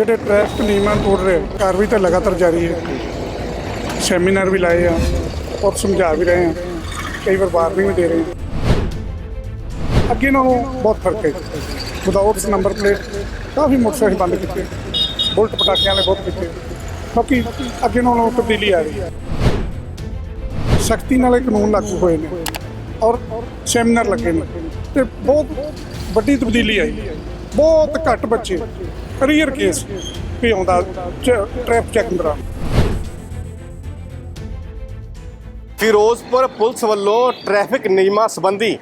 ਜਿਹੜੇ ਟ੍ਰੈਫਿਕ ਨਿਯਮਾਂ ਨੂੰ ਤੋੜ ਰਹੇ ਕਾਰਵਾਈ ਤਾਂ ਲਗਾਤਾਰ ਜਾਰੀ ਹੈ। ਸੈਮੀਨਾਰ ਵੀ ਲਾਏ ਆ ਔਰ ਸਮਝਾ ਵੀ ਰਹੇ ਆ, ਕਈ ਵਾਰ ਵਾਰਨਿੰਗ ਵੀ ਦੇ ਰਹੇ ਆ। ਅੱਗੇ ਨਾਲੋਂ ਬਹੁਤ ਫ਼ਰਕ ਹੈ ਵਿਦਆਊਟ ਨੰਬਰ ਪਲੇਟ ਕਾਫੀ ਮੋਟਰਸਾਈਕਲ ਬੰਦ ਕੀਤੇ, ਬੁਲਟ ਪਟਾਕਿਆਂ ਵਾਲੇ ਬਹੁਤ ਕੀਤੇ। ਕਿਉਂਕਿ ਅੱਗੇ ਨਾਲੋਂ ਤਬਦੀਲੀ ਆ ਰਹੀ ਹੈ। ਸਖਤੀ ਨਾਲ ਇਹ ਕਾਨੂੰਨ ਲਾਗੂ ਹੋਏ ਨੇ ਔਰ ਸੈਮੀਨਾਰ ਲੱਗੇ ਨੇ ਤੇ ਬਹੁਤ ਵੱਡੀ ਤਬਦੀਲੀ ਆਈ। ਬਹੁਤ ਘੱਟ ਬੱਚੇ ਰੀਅਰ ਕੇਸ ਵੀ ਆਉਂਦਾ ਟ੍ਰੈਫਿਕ ਚੈਕਿੰਗ ਦੌਰਾਨ ਫਿਰੋਜ਼ਪੁਰ ਪੁਲਿਸ ਵੱਲੋਂ ਟ੍ਰੈਫਿਕ ਨਿਯਮਾਂ ਸੰਬੰਧੀ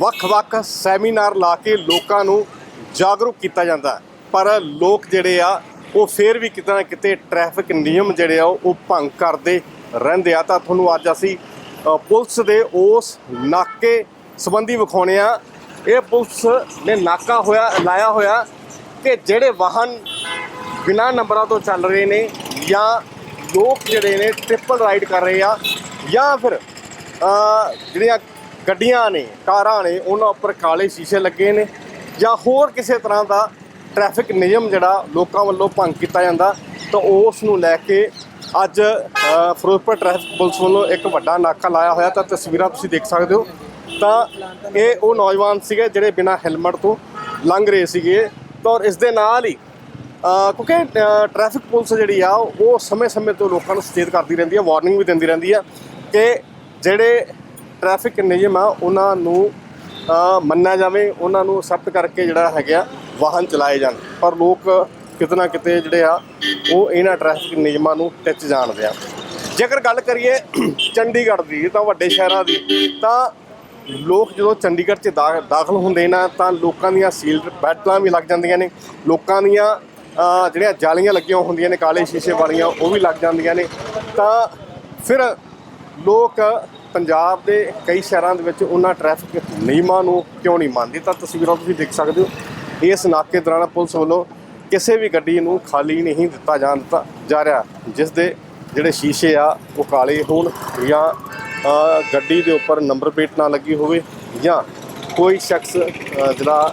ਵੱਖ-ਵੱਖ ਸੈਮੀਨਾਰ ਲਾ ਕੇ ਲੋਕਾਂ ਨੂੰ ਜਾਗਰੂਕ ਕੀਤਾ ਜਾਂਦਾ ਪਰ ਲੋਕ ਜਿਹੜੇ ਆ, ਉਹ ਫੇਰ ਵੀ ਕਿਤੇ ਨਾ ਕਿਤੇ ਟ੍ਰੈਫਿਕ ਨਿਯਮ ਜਿਹੜੇ ਆ, ਉਹ ਭੰਗ ਕਰਦੇ ਰਹਿੰਦੇ ਆ। ਤਾਂ ਤੁਹਾਨੂੰ ਅੱਜ ਅਸੀਂ ਪੁਲਿਸ ਦੇ ਉਸ ਨਾਕੇ ਸੰਬੰਧੀ ਵਿਖਾਉਣੇ ਆ। ਇਹ ਪੁਲਿਸ ਨੇ ਨਾਕਾ ਹੋਇਆ, ਲਾਇਆ ਹੋਇਆ ਕਿ ਜਿਹੜੇ ਵਾਹਨ ਬਿਨਾਂ ਨੰਬਰਾਂ ਤੋਂ ਚੱਲ ਰਹੇ ਨੇ ਜਾਂ ਲੋਕ ਜਿਹੜੇ ਨੇ ਟ੍ਰਿਪਲ ਰਾਈਡ ਕਰ ਰਹੇ ਆ ਜਾਂ ਫਿਰ ਜਿਹੜੀਆਂ ਗੱਡੀਆਂ ਨੇ, ਕਾਰਾਂ ਨੇ, ਉਹਨਾਂ ਉੱਪਰ ਕਾਲੇ ਸ਼ੀਸ਼ੇ ਲੱਗੇ ਨੇ ਜਾਂ ਹੋਰ ਕਿਸੇ ਤਰ੍ਹਾਂ ਦਾ ਟ੍ਰੈਫਿਕ ਨਿਯਮ ਜਿਹੜਾ ਲੋਕਾਂ ਵੱਲੋਂ ਭੰਗ ਕੀਤਾ ਜਾਂਦਾ, ਤਾਂ ਉਸ ਨੂੰ ਲੈ ਕੇ ਅੱਜ ਫਿਰੋਜ਼ਪੁਰ ਟ੍ਰੈਫਿਕ ਪੁਲਿਸ ਵੱਲੋਂ ਇੱਕ ਵੱਡਾ ਨਾਕਾ ਲਾਇਆ ਹੋਇਆ, ਤਾਂ ਤਸਵੀਰਾਂ ਤੁਸੀਂ ਦੇਖ ਸਕਦੇ ਹੋ। ਤਾਂ ਇਹ ਉਹ ਨੌਜਵਾਨ ਸੀਗੇ ਜਿਹੜੇ ਬਿਨਾਂ ਹੈਲਮਟ ਤੋਂ ਲੰਘ ਰਹੇ ਸੀਗੇ। ਔਰ ਇਸ ਦੇ ਨਾਲ ਹੀ ਕਿਉਂਕਿ ਅ, ਟ੍ਰੈਫਿਕ ਪੁਲਿਸ ਜਿਹੜੀ ਆ ਉਹ ਸਮੇਂ-ਸਮੇਂ ਤੋਂ ਲੋਕਾਂ ਨੂੰ ਸੁਚੇਤ ਕਰਦੀ ਰਹਿੰਦੀ ਆ ਵਾਰਨਿੰਗ ਵੀ ਦਿੰਦੀ ਰਹਿੰਦੀ ਆ ਕਿ ਜਿਹੜੇ ਟ੍ਰੈਫਿਕ ਨਿਯਮ ਆ ਉਹਨਾਂ ਨੂੰ ਮੰਨਿਆ ਜਾਵੇ ਉਹਨਾਂ ਨੂੰ ਅਸੈਪਟ ਕਰਕੇ ਜਿਹੜਾ ਹੈਗਾ ਵਾਹਨ ਚਲਾਏ ਜਾਣ। ਪਰ ਲੋਕ ਕਿਤੇ ਨਾ ਕਿਤੇ ਜਿਹੜੇ ਆ ਉਹ ਇਹਨਾਂ ਟ੍ਰੈਫਿਕ ਨਿਯਮਾਂ ਨੂੰ ਟਿੱਚ ਜਾਣਦੇ ਆ। ਜੇਕਰ ਗੱਲ ਕਰੀਏ ਚੰਡੀਗੜ੍ਹ ਦੀ ਤਾਂ ਵੱਡੇ ਸ਼ਹਿਰਾਂ ਦੀ ਤਾਂ ਲੋਕ ਜਦੋਂ ਚੰਡੀਗੜ੍ਹ 'ਚ ਦਾ- ਦਾਖਲ ਹੁੰਦੇ ਨਾ ਤਾਂ ਲੋਕਾਂ ਦੀਆਂ ਸੀਲਡ ਬੈਟਲਾਂ ਵੀ ਲੱਗ ਜਾਂਦੀਆਂ ਨੇ। ਲੋਕਾਂ ਦੀਆਂ ਜਿਹੜੀਆਂ ਜਾਲੀਆਂ ਲੱਗੀਆਂ ਹੁੰਦੀਆਂ ਨੇ, ਕਾਲੇ ਸ਼ੀਸ਼ੇ ਵਾਲੀਆਂ, ਉਹ ਵੀ ਲੱਗ ਜਾਂਦੀਆਂ ਨੇ। ਤਾਂ ਫਿਰ ਲੋਕ ਪੰਜਾਬ ਦੇ ਕਈ ਸ਼ਹਿਰਾਂ ਦੇ ਵਿੱਚ ਉਹਨਾਂ ਟ੍ਰੈਫਿਕ ਨਿਯਮਾਂ ਨੂੰ ਕਿਉਂ ਨਹੀਂ ਮੰਨਦੇ? ਤਾਂ ਤਸਵੀਰਾਂ ਤੁਸੀਂ ਦੇਖ ਸਕਦੇ ਹੋ। ਇਸ ਨਾਕੇ ਦੌਰਾਨ ਪੁਲਿਸ ਵੱਲੋਂ ਕਿਸੇ ਵੀ ਗੱਡੀ ਨੂੰ ਖਾਲੀ ਨਹੀਂ ਦਿੱਤਾ ਜਾਣ ਦਿੱਤਾ ਜਾ ਰਿਹਾ, ਜਿਸ ਦੇ ਜਿਹੜੇ ਸ਼ੀਸ਼ੇ ਆ, ਉਹ ਕਾਲੇ ਹੋਣ ਜਾਂ ਗੱਡੀ ਦੇ ਉੱਪਰ ਨੰਬਰ ਪਲੇਟ ਨਾ ਲੱਗੀ ਹੋਵੇ ਜਾਂ ਕੋਈ ਸ਼ਖਸ ਜਿਹੜਾ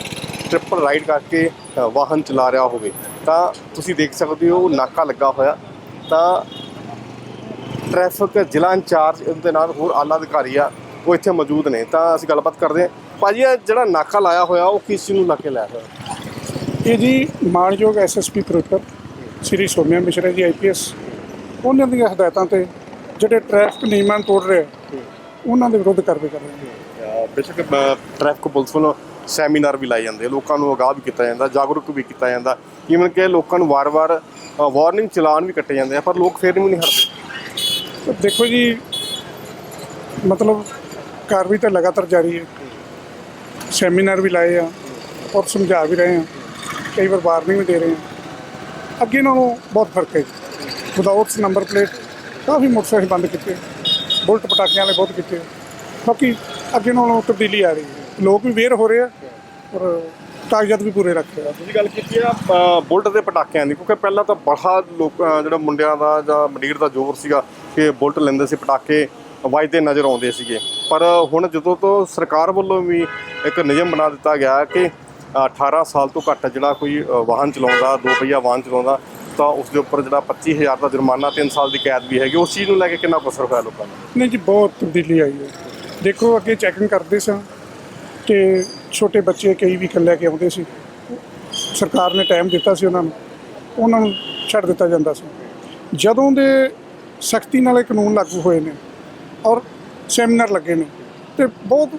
ਟ੍ਰਿਪਲ ਰਾਈਡ ਕਰਕੇ ਵਾਹਨ ਚਲਾ ਰਿਹਾ ਹੋਵੇ, ਤਾਂ ਤੁਸੀਂ ਦੇਖ ਸਕਦੇ ਹੋ ਨਾਕਾ ਲੱਗਾ ਹੋਇਆ। ਤਾਂ ਟ੍ਰੈਫਿਕ ਜ਼ਿਲ੍ਹਾ ਇੰਚਾਰਜ ਦੇ ਨਾਲ ਹੋਰ ਆਲਾ ਅਧਿਕਾਰੀ ਆ, ਉਹ ਇੱਥੇ ਮੌਜੂਦ ਨੇ। ਤਾਂ ਅਸੀਂ ਗੱਲਬਾਤ ਕਰਦੇ ਹਾਂ। ਭਾਜੀ, ਇਹ ਜਿਹੜਾ ਨਾਕਾ ਲਾਇਆ ਹੋਇਆ, ਉਹ ਕਿਸ ਚੀਜ਼ ਨੂੰ ਲਾ ਕੇ ਲਾਇਆ ਹੋਇਆ? ਇਹ ਜੀ ਮਾਨਯੋਗ ਐਸਐਸਪੀ ਫਿਰੋਜ਼ਪੁਰ ਸ੍ਰੀ ਸੋਮਿਆ ਮਿਸ਼ਰਾ ਜੀ ਆਈਪੀਐਸ ਉਹਨਾਂ ਦੀਆਂ ਹਦਾਇਤਾਂ ਤੇ ਜਿਹੜੇ ਟ੍ਰੈਫਿਕ ਨਿਯਮਾਂ ਤੋੜ ਰਹੇ ਉਹਨਾਂ ਦੇ ਵਿਰੁੱਧ ਕਾਰਵਾਈ ਕਰ ਰਹੇ ਹਾਂ ਅ, ਬੇਸ਼ੱਕ ਟ੍ਰੈਫਿਕ ਪੁਲਿਸ ਵੱਲੋਂ ਸੈਮੀਨਾਰ ਵੀ ਲਾਏ ਜਾਂਦੇ ਲੋਕਾਂ ਨੂੰ ਅਗਾਹ ਵੀ ਕੀਤਾ ਜਾਂਦਾ ਜਾਗਰੂਕ ਵੀ ਕੀਤਾ ਜਾਂਦਾ। ਈਵਨ ਕਿ ਲੋਕਾਂ ਨੂੰ ਵਾਰ-ਵਾਰ ਵਾਰਨਿੰਗ ਚਲਾਨ ਵੀ ਕੱਟੇ ਜਾਂਦੇ ਆ ਪਰ ਲੋਕ ਫੇਰ ਵੀ ਨਹੀਂ ਹਟਦੇ। ਦੇਖੋ ਜੀ ਮਤਲਬ ਕਾਰਵਾਈ ਤਾਂ ਲਗਾਤਾਰ ਜਾਰੀ ਹੈ। ਸੈਮੀਨਾਰ ਵੀ ਲਾਏ ਆ ਔਰ ਸਮਝਾ ਵੀ ਰਹੇ ਆ। ਕਈ ਵਾਰ ਵਾਰਨਿੰਗ ਵੀ ਦੇ ਰਹੇ ਆ। ਅੱਗੇ ਨਾਲੋਂ ਬਹੁਤ ਫ਼ਰਕ ਹੈ ਵਿਦਆਊਟ ਨੰਬਰ ਪਲੇਟ ਕਾਫੀ ਮੋਟਰਸਾਈਕਲ ਬੰਦ ਕੀਤੇ। ਬੁਲਟ ਪਟਾਕਿਆਂ ਵਾਲੇ ਬਹੁਤ ਕੀਤੇ। ਕਿਉਂਕਿ ਅੱਗੇ ਨਾਲੋਂ ਤਬਦੀਲੀ ਆ ਰਹੀ ਹੈ। ਲੋਕ ਵੀ ਵੇਅਰ ਹੋ ਰਹੇ ਆ ਔਰ ਕਾਗਜ਼ਾਤ ਵੀ ਪੂਰੇ ਰੱਖ ਆ। ਤੁਸੀਂ ਗੱਲ ਕੀਤੀ ਆ ਬੁਲਟ ਦੇ ਪਟਾਕਿਆਂ ਦੀ ਕਿਉਂਕਿ ਪਹਿਲਾਂ ਤਾਂ ਬੜਾ ਲੋਕ ਅ, ਜਿਹੜਾ ਮੁੰਡਿਆਂ ਦਾ ਜਾਂ ਮੰਡੀਰ ਦਾ ਜ਼ੋਰ ਸੀਗਾ ਕਿ ਬੁਲਟ ਲੈਂਦੇ ਸੀ ਪਟਾਕੇ ਵੱਜਦੇ ਨਜ਼ਰ ਆਉਂਦੇ ਸੀਗੇ। ਪਰ ਹੁਣ ਜਦੋਂ ਤੋਂ ਸਰਕਾਰ ਵੱਲੋਂ ਵੀ ਇੱਕ ਨਿਯਮ ਬਣਾ ਦਿੱਤਾ ਗਿਆ ਕਿ ਅ, 18 ਸਾਲ ਤੋਂ ਘੱਟ ਜਿਹੜਾ ਕੋਈ ਵਾਹਨ ਚਲਾਉਂਦਾ ਦੋ ਪਹੀਆ ਵਾਹਨ ਚਲਾਉਂਦਾ ਤਾਂ ਉਸ ਦੇ ਉੱਪਰ ਜਿਹੜਾ 25000 ਦਾ ਜੁਰਮਾਨਾ 3 ਸਾਲ ਦੀ ਕੈਦ ਵੀ ਹੈਗੀ, ਉਸ ਚੀਜ਼ ਨੂੰ ਲੈ ਕੇ ਕਿੰਨਾ ਕੁ ਅਸਰ ਹੋਇਆ ਲੋਕਾਂ ਨੂੰ ਨਹੀਂ ਜੀ, ਬਹੁਤ ਤਬਦੀਲੀ ਆਈ ਹੈ। ਦੇਖੋ, ਅੱਗੇ ਚੈਕਿੰਗ ਕਰਦੇ ਸਾਂ ਤੇ ਛੋਟੇ ਬੱਚੇ ਕਈ ਵੀ ਲੈ ਕੇ ਆਉਂਦੇ ਸੀ। ਸਰਕਾਰ ਨੇ ਟਾਈਮ ਦਿੱਤਾ ਸੀ ਉਹਨਾਂ ਨੂੰ। ਉਹਨਾਂ ਨੂੰ ਛੱਡ ਦਿੱਤਾ ਜਾਂਦਾ ਸੀ। ਜਦੋਂ ਦੇ ਸਖਤੀ ਨਾਲ ਇਹ ਕਾਨੂੰਨ ਲਾਗੂ ਹੋਏ ਨੇ ਔਰ ਸੈਮੀਨਾਰ ਲੱਗੇ ਨੇ ਤੇ ਬਹੁਤ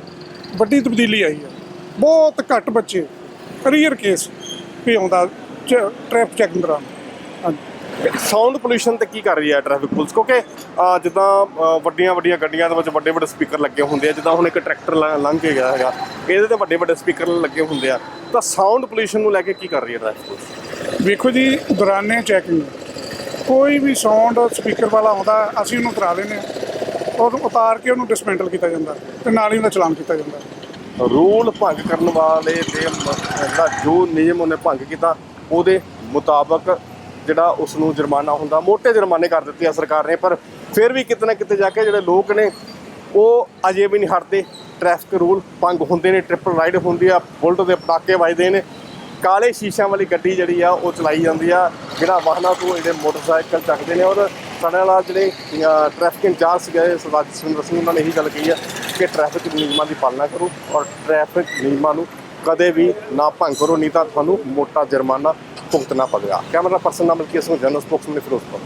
ਵੱਡੀ ਤਬਦੀਲੀ ਆਈ ਹੈ। ਬਹੁਤ ਘੱਟ ਬੱਚੇ ਰੀਅਰ ਕੇਸ ਵੀ ਆਉਂਦਾ ਟ੍ਰੈਫਿਕ ਚੈਕਿੰਗ ਦੌਰਾਨ। ਸਾਊਂਡ ਪੋਲੂਸ਼ਨ ਤੇ ਕੀ ਕਰ ਰਹੀ ਹੈ ਟ੍ਰੈਫਿਕ ਪੁਲਿਸ? ਕਿਉਂਕਿ ਜਿੱਦਾਂ ਵੱਡੀਆਂ ਵੱਡੀਆਂ ਗੱਡੀਆਂ ਦੇ ਵਿੱਚ ਵੱਡੇ ਵੱਡੇ ਸਪੀਕਰ ਲੱਗੇ ਹੁੰਦੇ ਆ ਜਿੱਦਾਂ ਹੁਣ ਇੱਕ ਟਰੈਕਟਰ ਲੰਘ ਕੇ ਗਿਆ ਹੈਗਾ ਇਹਦੇ ਤੇ ਵੱਡੇ ਵੱਡੇ ਸਪੀਕਰ ਲੱਗੇ ਹੁੰਦੇ ਆ। ਤਾਂ ਸਾਊਂਡ ਪੋਲੂਸ਼ਨ ਨੂੰ ਲੈ ਕੇ ਕੀ ਕਰ ਰਹੀ ਹੈ ਟ੍ਰੈਫਿਕ ਪੁਲਿਸ? ਵੇਖੋ ਜੀ ਦੌਰਾਨੇ ਚੈਕਿੰਗ ਕੋਈ ਵੀ ਸਾਊਂਡ ਸਪੀਕਰ ਵਾਲਾ ਆਉਂਦਾ ਅਸੀਂ ਉਹਨੂੰ ਕਰਾ ਲੈਂਦੇ ਹਾਂ। ਔਰ ਉਤਾਰ ਕੇ ਉਹਨੂੰ ਡਿਸਮੈਂਟਲ ਕੀਤਾ ਜਾਂਦਾ ਤੇ ਨਾਲ ਹੀ ਉਹਦਾ ਚਲਾਨ ਕੀਤਾ ਜਾਂਦਾ। ਰੂਲ ਭੰਗ ਕਰਨ ਵਾਲੇ ਦੇ ਜੋ ਨਿਯਮ ਉਹਨੇ ਭੰਗ ਕੀਤਾ ਉਹਦੇ ਮੁਤਾਬਕ ਜਿਹੜਾ ਉਸ ਨੂੰ ਜੁਰਮਾਨਾ ਹੁੰਦਾ, ਮੋٹے ਜੁਰਮਾਨੇ ਕਰ ਦਿੱਤੇ ਆ ਸਰਕਾਰ ਨੇ, ਪਰ ਫਿਰ ਵੀ ਕਿਤੇ ਨਾ ਕਿਤੇ ਜਾ ਕੇ ਜਿਹੜੇ ਲੋਕ ਨੇ, ਉਹ ਅਜੇ ਵੀ ਨਹੀਂ ਹਟਦੇ। ਟ੍ਰੈਫਿਕ ਰੂਲ ਭੰਗ ਹੁੰਦੇ ਨੇ ਟ੍ਰਿਪਲ ਰਾਈਡ ਹੁੰਦੀ ਆ, ਬੁਲਟ ਦੇ ਪਟਾਕੇ ਵੱਜਦੇ ਨੇ। ਕਾਲੇ ਸ਼ੀਸ਼ਿਆਂ ਵਾਲੀ ਗੱਡੀ ਜਿਹੜੀ ਆ, ਉਹ ਚਲਾਈ ਜਾਂਦੀ ਆ। ਜਿਹੜਾ ਵਾਹਨਾਂ ਤੋਂ ਜਿਹੜੇ ਮੋਟਰਸਾਈਕਲ ਚੱਕਦੇ ਨੇ, ਔਰ ਸਾਡੇ ਨਾਲ ਜਿਹੜੇ ਟ੍ਰੈਫਿਕ ਇੰਚਾਰਜ ਸੀਗੇ, ਸਰਦਾਰ ਜਸਵਿੰਦਰ ਸਿੰਘ, ਉਹਨਾਂ ਨੇ ਇਹੀ ਗੱਲ ਕਹੀ ਆ ਕਿ ਟ੍ਰੈਫਿਕ ਨਿਯਮਾਂ ਦੀ ਪਾਲਣਾ ਕਰੋ, ਔਰ ਟ੍ਰੈਫਿਕ ਨਿਯਮਾਂ ਨੂੰ ਕਦੇ ਵੀ ਨਾ ਭੰਗ ਕਰੋ, ਨਹੀਂ ਤਾਂ ਤੁਹਾਨੂੰ ਮੋਟਾ ਜੁਰਮਾਨਾ ਭੁਗਤਣਾ ਪਵੇਗਾ। ਕੈਮਰਾ ਪਰਸਨ ਨਾਲ ਮਲਕੀਤ ਸਿੰਘ ਜਨਰਲ ਸਪੋਕਸਮੈਨ ਫਿਰੋਜ਼ਪੁਰ।